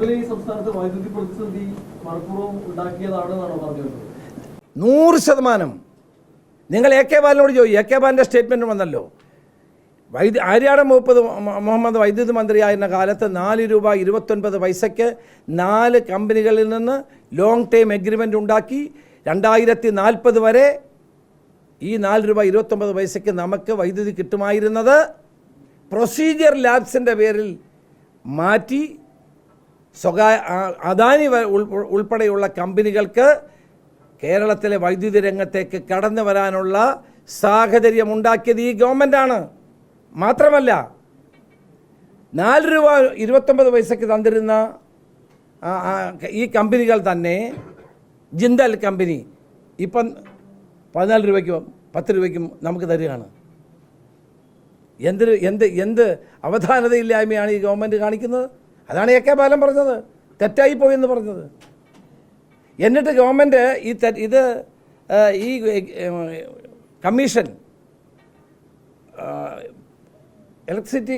നിലവിലെ സംസ്ഥാനത്ത് വൈദ്യുതി പ്രതിസന്ധി മനഃപൂർവം ഉണ്ടാക്കിയതാണെന്നാണോ പറഞ്ഞത് നൂറ് ശതമാനം. നിങ്ങൾ എ കെ ബാലിനോട് ചോദിച്ചു എ കെ ബാലിന്റെ സ്റ്റേറ്റ്മെന്റ് വന്നല്ലോ. വൈദ്യു ആര്യാടം മുപ്പത് മുഹമ്മദ് വൈദ്യുതി മന്ത്രിയായിരുന്ന കാലത്ത് നാല് രൂപ ഇരുപത്തൊൻപത് പൈസയ്ക്ക് നാല് കമ്പനികളിൽ നിന്ന് ലോങ് ടേം എഗ്രിമെന്റ് ഉണ്ടാക്കി രണ്ടായിരത്തി നാൽപ്പത് വരെ ഈ നാല് രൂപ ഇരുപത്തൊമ്പത് പൈസയ്ക്ക് നമുക്ക് വൈദ്യുതി കിട്ടുമായിരുന്നത് പ്രൊസീജിയർ ലാബ്സിന്റെ പേരിൽ മാറ്റി സ്വകാ ആ- അദാനി ഉൾപ്പെടെയുള്ള കമ്പനികൾക്ക് കേരളത്തിലെ വൈദ്യുതി രംഗത്തേക്ക് കടന്നു വരാനുള്ള സാഹചര്യം ഉണ്ടാക്കിയത് ഈ ഗവൺമെന്റാണ് മാത്രമല്ല നാല് രൂപ ഇരുപത്തൊമ്പത് പൈസയ്ക്ക് തന്നിരുന്ന ഈ കമ്പനികൾ തന്നെ ജിന്തൽ കമ്പനി ഇപ്പം പതിനാല് രൂപയ്ക്കും പത്ത് രൂപയ്ക്കും നമുക്ക് തരികയാണ്. എന്തൊരു എന്ത് എന്ത് അവധാനതയില്ലായ്മയാണ് ഈ ഗവൺമെന്റ് കാണിക്കുന്നത്? അതാണ് എ കെ ബാലൻ പറഞ്ഞത്. തെറ്റായി പോയി എന്ന് പറഞ്ഞത്. എന്നിട്ട് ഗവൺമെന്റ് ഈ ഇത് ഈ കമ്മീഷൻ ഇലക്ട്രിസിറ്റി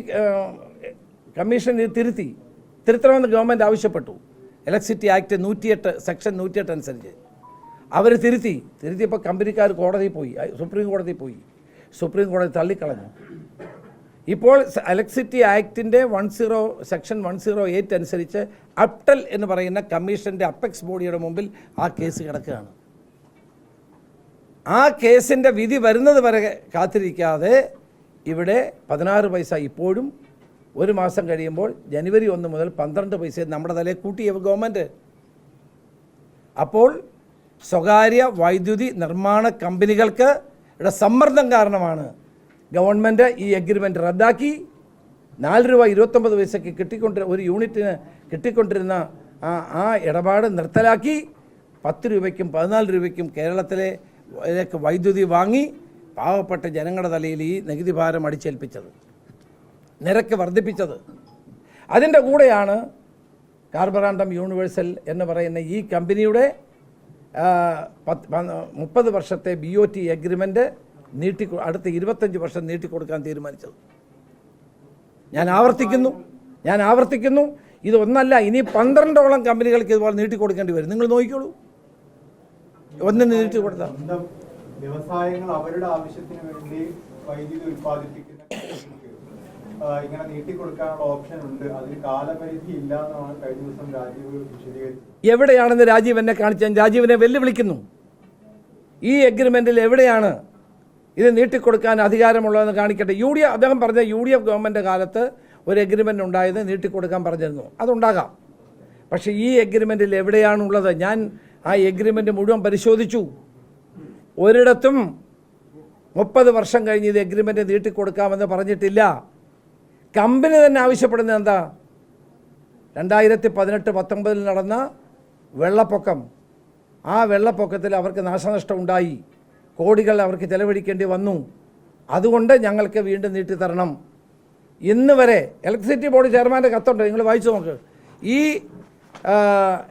കമ്മീഷൻ ഇത് തിരുത്തി. തിരുത്തണമെന്ന് ഗവൺമെന്റ് ആവശ്യപ്പെട്ടു. ഇലക്ട്രിസിറ്റി ആക്ട് നൂറ്റിയെട്ട് സെക്ഷൻ നൂറ്റിയെട്ട് അനുസരിച്ച്. അവർ തിരുത്തി. തിരുത്തിയപ്പോൾ കമ്പനിക്കാർ കോടതിയിൽ പോയി. സുപ്രീം കോടതിയിൽ പോയി. സുപ്രീം കോടതി തള്ളിക്കളഞ്ഞു. ഇപ്പോൾ electricity ആക്ടിന്റെ one zero section one zero eight അനുസരിച്ച് അപ്ടൽ എന്ന് പറയുന്ന കമ്മീഷന്റെ അപ്പെക്സ് ബോഡിയുടെ മുമ്പിൽ ആ കേസ് കിടക്കുകയാണ്. ആ കേസിന്റെ വിധി വരുന്നത് വരെ കാത്തിരിക്കാതെ ഇവിടെ പതിനാറ് പൈസ ഇപ്പോഴും ഒരു മാസം കഴിയുമ്പോൾ ജനുവരി ഒന്ന് മുതൽ പന്ത്രണ്ട് പൈസ നമ്മുടെ തലയിൽ കൂട്ടിയ ഗവൺമെന്റ് അപ്പോൾ സ്വകാര്യ വൈദ്യുതി നിർമ്മാണ കമ്പനികൾക്ക് സമ്മർദ്ദം കാരണമാണ് ഗവൺമെന്റ് ഈ എഗ്രിമെന്റ് റദ്ദാക്കി. നാല് രൂപ ഇരുപത്തൊമ്പത് പൈസയ്ക്ക് കിട്ടിക്കൊണ്ടിരുന്ന ഒരു യൂണിറ്റിന് കിട്ടിക്കൊണ്ടിരുന്ന ആ ആ ഇടപാട് നിർത്തലാക്കി. പത്ത് രൂപയ്ക്കും പതിനാല് രൂപയ്ക്കും കേരളത്തിലെ വൈദ്യുതി വാങ്ങി പാവപ്പെട്ട ജനങ്ങളുടെ തലയിൽ ഈ നികുതി ഭാരം അടിച്ചേൽപ്പിച്ചത്. നിരക്ക് വർദ്ധിപ്പിച്ചത്. അതിന്റെ കൂടെയാണ് കാർബറാണ്ടം യൂണിവേഴ്സൽ എന്ന് പറയുന്ന ഈ കമ്പനിയുടെ പത്ത് മുപ്പത് വർഷത്തെ ബി ഒ ടി എഗ്രിമെന്റ് നീട്ടി അടുത്ത ഇരുപത്തഞ്ച് വർഷം നീട്ടിക്കൊടുക്കാൻ തീരുമാനിച്ചത്. ഞാൻ ആവർത്തിക്കുന്നു. ഞാൻ ആവർത്തിക്കുന്നു. ഇതൊന്നല്ല ഇനി പന്ത്രണ്ടോളം കമ്പനികൾക്ക് ഇതുപോലെ നീട്ടിക്കൊടുക്കേണ്ടി വരും. നിങ്ങൾ നോക്കിക്കോളൂ. ഒന്നിന് നീട്ടി കൊടുത്താൽ വ്യവസായങ്ങൾ അവരുടെ ആവശ്യത്തിന് വേണ്ടി വൈദ്യുതി ഉൽപ്പാദിപ്പിക്കുന്ന ഇങ്ങനെ നീട്ടിക്കൊടുക്കാനുള്ള ഓപ്ഷൻ ഉണ്ട്. അതിന് കാലപരിധി ഇല്ല എന്നാണ് കഴിഞ്ഞ ദിവസം രാജീവ് വിശദീകരിച്ചത്. എവിടെയാണെന്ന് രാജീവ് എന്നെ കാണിച്ചാൽ രാജീവിനെ വെല്ലുവിളിക്കുന്നു. ഈ അഗ്രിമെന്റിൽ എവിടെയാണ് ഇത് നീട്ടിക്കൊടുക്കാൻ അധികാരമുള്ളതെന്ന് കാണിക്കട്ടെ. യു ഡി അദ്ദേഹം പറഞ്ഞ യു ഡി എഫ് ഗവൺമെന്റ് കാലത്ത് ഒരു എഗ്രിമെന്റ് ഉണ്ടായത് നീട്ടിക്കൊടുക്കാൻ പറഞ്ഞിരുന്നു. അതുണ്ടാകാം. പക്ഷേ ഈ എഗ്രിമെന്റിൽ എവിടെയാണുള്ളത്? ഞാൻ ആ എഗ്രിമെന്റ് മുഴുവൻ പരിശോധിച്ചു. ഒരിടത്തും മുപ്പത് വർഷം കഴിഞ്ഞ് ഇത് എഗ്രിമെന്റ് നീട്ടിക്കൊടുക്കാമെന്ന് പറഞ്ഞിട്ടില്ല. കമ്പനി തന്നെ ആവശ്യപ്പെടുന്നത് എന്താ? രണ്ടായിരത്തി പതിനെട്ട് പത്തൊമ്പതിൽ നടന്ന വെള്ളപ്പൊക്കം. ആ വെള്ളപ്പൊക്കത്തിൽ അവർക്ക് നാശനഷ്ടം ഉണ്ടായി കോടികൾ അവർക്ക് ചെലവഴിക്കേണ്ടി വന്നു. അതുകൊണ്ട് ഞങ്ങൾക്ക് വീണ്ടും നീട്ടി തരണം. ഇന്ന് വരെ ഇലക്ട്രിസിറ്റി ബോർഡ് ചെയർമാന്റെ കത്തുണ്ട്. നിങ്ങൾ വായിച്ചു നോക്ക്. ഈ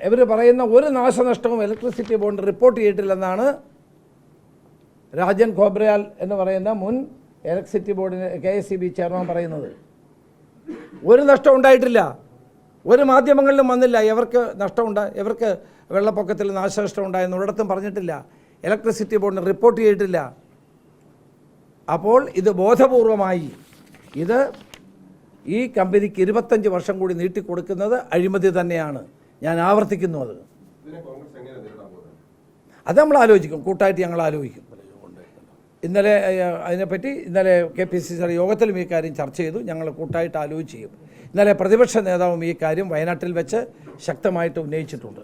ഇവർ പറയുന്ന ഒരു നാശനഷ്ടവും ഇലക്ട്രിസിറ്റി ബോർഡ് റിപ്പോർട്ട് ചെയ്തിട്ടില്ലെന്നാണ് രാജൻ ഖോബ്രയാൽ എന്ന് പറയുന്ന മുൻ ഇലക്ട്രിസിറ്റി ബോർഡിന് K S C B chairman പറയുന്നത്. ഒരു നഷ്ടം ഉണ്ടായിട്ടില്ല. ഒരു മാധ്യമങ്ങളിലും വന്നില്ല. ഇവർക്ക് നഷ്ടമുണ്ട് ഇവർക്ക് വെള്ളപ്പൊക്കത്തിൽ നാശനഷ്ടം ഉണ്ടായെന്ന് ഒരിടത്തും പറഞ്ഞിട്ടില്ല. ഇലക്ട്രിസിറ്റി ബോർഡിന് റിപ്പോർട്ട് ചെയ്തിട്ടില്ല. അപ്പോൾ ഇത് ബോധപൂർവമായി ഇത് ഈ കമ്പനിക്ക് ഇരുപത്തഞ്ച് വർഷം കൂടി നീട്ടിക്കൊടുക്കുന്നത് അഴിമതി തന്നെയാണ്. ഞാൻ ആവർത്തിക്കുന്നു അത്. അത് നമ്മൾ ആലോചിക്കും. കൂട്ടായിട്ട് ഞങ്ങൾ ആലോചിക്കും. ഇന്നലെ അതിനെപ്പറ്റി ഇന്നലെ കെ പി സി സിയുടെ യോഗത്തിലും ഈ കാര്യം ചർച്ച ചെയ്തു. ഞങ്ങൾ കൂട്ടായിട്ട് ആലോചിച്ച് ചെയ്യും. ഇന്നലെ പ്രതിപക്ഷ നേതാവും ഈ കാര്യം വയനാട്ടിൽ വെച്ച് ശക്തമായിട്ട് ഉന്നയിച്ചിട്ടുണ്ട്.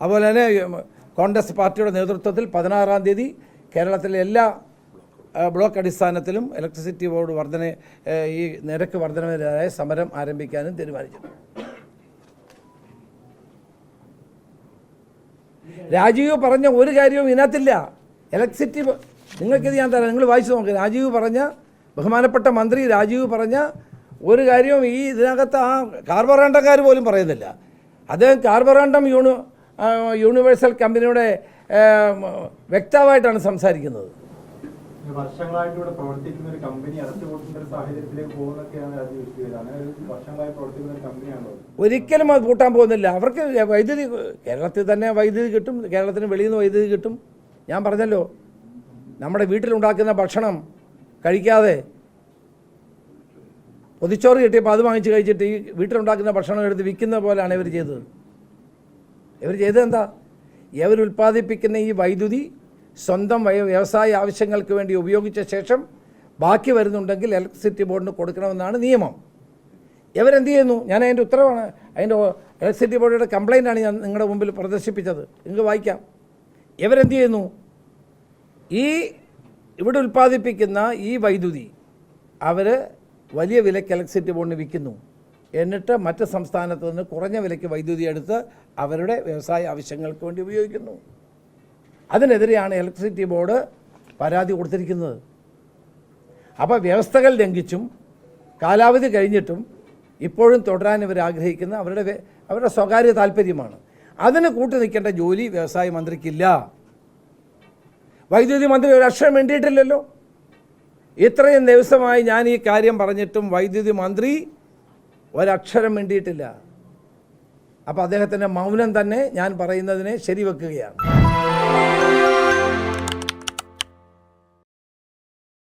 അതുപോലെ തന്നെ കോൺഗ്രസ് പാർട്ടിയുടെ നേതൃത്വത്തിൽ പതിനാറാം തീയതി കേരളത്തിലെ എല്ലാ ബ്ലോക്ക് അടിസ്ഥാനത്തിലും ഇലക്ട്രിസിറ്റി ബോർഡ് വർധന ഈ നിരക്ക് വർധനവിനെതിരായ സമരം ആരംഭിക്കാനും തീരുമാനിച്ചു. രാജീവ് പറഞ്ഞ ഒരു കാര്യവും ഇതിനകത്തില്ല. ഇലക്ട്രിസിറ്റി നിങ്ങൾക്കിത് ഞാൻ തരാം നിങ്ങൾ വായിച്ചു നോക്കുക രാജീവ് പറഞ്ഞ ബഹുമാനപ്പെട്ട മന്ത്രി രാജീവ് പറഞ്ഞ ഒരു കാര്യവും ഈ ഇതിനകത്ത് ആ കാർബറാണ്ടക്കാർ പോലും പറയുന്നില്ല. അദ്ദേഹം കാർബറാണ്ടം യൂണി യൂണിവേഴ്സൽ കമ്പനിയുടെ വ്യക്തമായിട്ടാണ് സംസാരിക്കുന്നത്. വർഷങ്ങളായിട്ട് ഇവിടെ പ്രവർത്തിക്കുന്ന ഒരു കമ്പനി അടച്ചുപൂട്ടുന്ന ഒരു സാഹചര്യത്തിലേക്ക് പോകുന്നൊക്കെയാണ് വർഷങ്ങളായി പ്രവർത്തിക്കുന്ന ഒരു കമ്പനിയാണോ ഒരിക്കലും അത് പൂട്ടാൻ പോകുന്നില്ല. അവർക്ക് വൈദ്യുതി കേരളത്തിൽ തന്നെ വൈദ്യുതി കിട്ടും കേരളത്തിന് വെളിയിൽ നിന്ന് വൈദ്യുതി കിട്ടും. ഞാൻ പറഞ്ഞല്ലോ നമ്മുടെ വീട്ടിലുണ്ടാക്കുന്ന ഭക്ഷണം കഴിക്കാതെ പൊതിച്ചോറ് കിട്ടിയപ്പോൾ അത് വാങ്ങിച്ച് കഴിച്ചിട്ട് ഈ വീട്ടിലുണ്ടാക്കുന്ന ഭക്ഷണം എടുത്ത് വിൽക്കുന്ന പോലെയാണ് ഇവർ ചെയ്തത്. ഇവർ ചെയ്തെന്താ ഇവർ ഉൽപ്പാദിപ്പിക്കുന്ന ഈ വൈദ്യുതി സ്വന്തം വ്യവസായ ആവശ്യങ്ങൾക്ക് വേണ്ടി ഉപയോഗിച്ച ശേഷം ബാക്കി വരുന്നുണ്ടെങ്കിൽ ഇലക്ട്രിസിറ്റി ബോർഡിന് കൊടുക്കണമെന്നാണ് നിയമം. ഇവരെന്ത് ചെയ്യുന്നു? ഞാൻ അതിന്റെ ഉത്തരവാണ്. അതിന്റെ ഇലക്ട്രിസിറ്റി ബോർഡിയുടെ കംപ്ലൈന്റാണ് ഞാൻ നിങ്ങളുടെ മുമ്പിൽ പ്രദർശിപ്പിച്ചത്. നിങ്ങൾക്ക് വായിക്കാം. ഇവരെന്ത് ചെയ്യുന്നു? ഈ ഇവിടെ ഉൽപ്പാദിപ്പിക്കുന്ന ഈ വൈദ്യുതി അവർ വലിയ വിലയ്ക്ക് ഇലക്ട്രിസിറ്റി ബോർഡിന് വിൽക്കുന്നു. എന്നിട്ട് മറ്റ് സംസ്ഥാനത്ത് നിന്ന് കുറഞ്ഞ വിലയ്ക്ക് വൈദ്യുതി എടുത്ത് അവരുടെ വ്യവസായ ആവശ്യങ്ങൾക്ക് വേണ്ടി ഉപയോഗിക്കുന്നു. അതിനെതിരെയാണ് ഇലക്ട്രിസിറ്റി ബോർഡ് പരാതി കൊടുത്തിരിക്കുന്നത്. അപ്പോൾ വ്യവസ്ഥകൾ ലംഘിച്ചും കാലാവധി കഴിഞ്ഞിട്ടും ഇപ്പോഴും തുടരാൻ ഇവർ ആഗ്രഹിക്കുന്ന അവരുടെ അവരുടെ സ്വകാര്യ താല്പര്യമാണ് അതിന് കൂട്ടു നിൽക്കേണ്ട ജോലി വ്യവസായ മന്ത്രിക്കില്ല. വൈദ്യുതി മന്ത്രി ഒരു അക്ഷരം വേണ്ടിയിട്ടില്ലല്ലോ ഇത്രയും ദിവസമായി ഞാൻ ഈ കാര്യം പറഞ്ഞിട്ടും വൈദ്യുതി മന്ത്രി ഒരക്ഷരം വേണ്ടിയിട്ടില്ല അപ്പോൾ അദ്ദേഹത്തിന്റെ മൗനം തന്നെ ഞാൻ പറയുന്നതിനെ ശരിവെക്കുകയാണ്.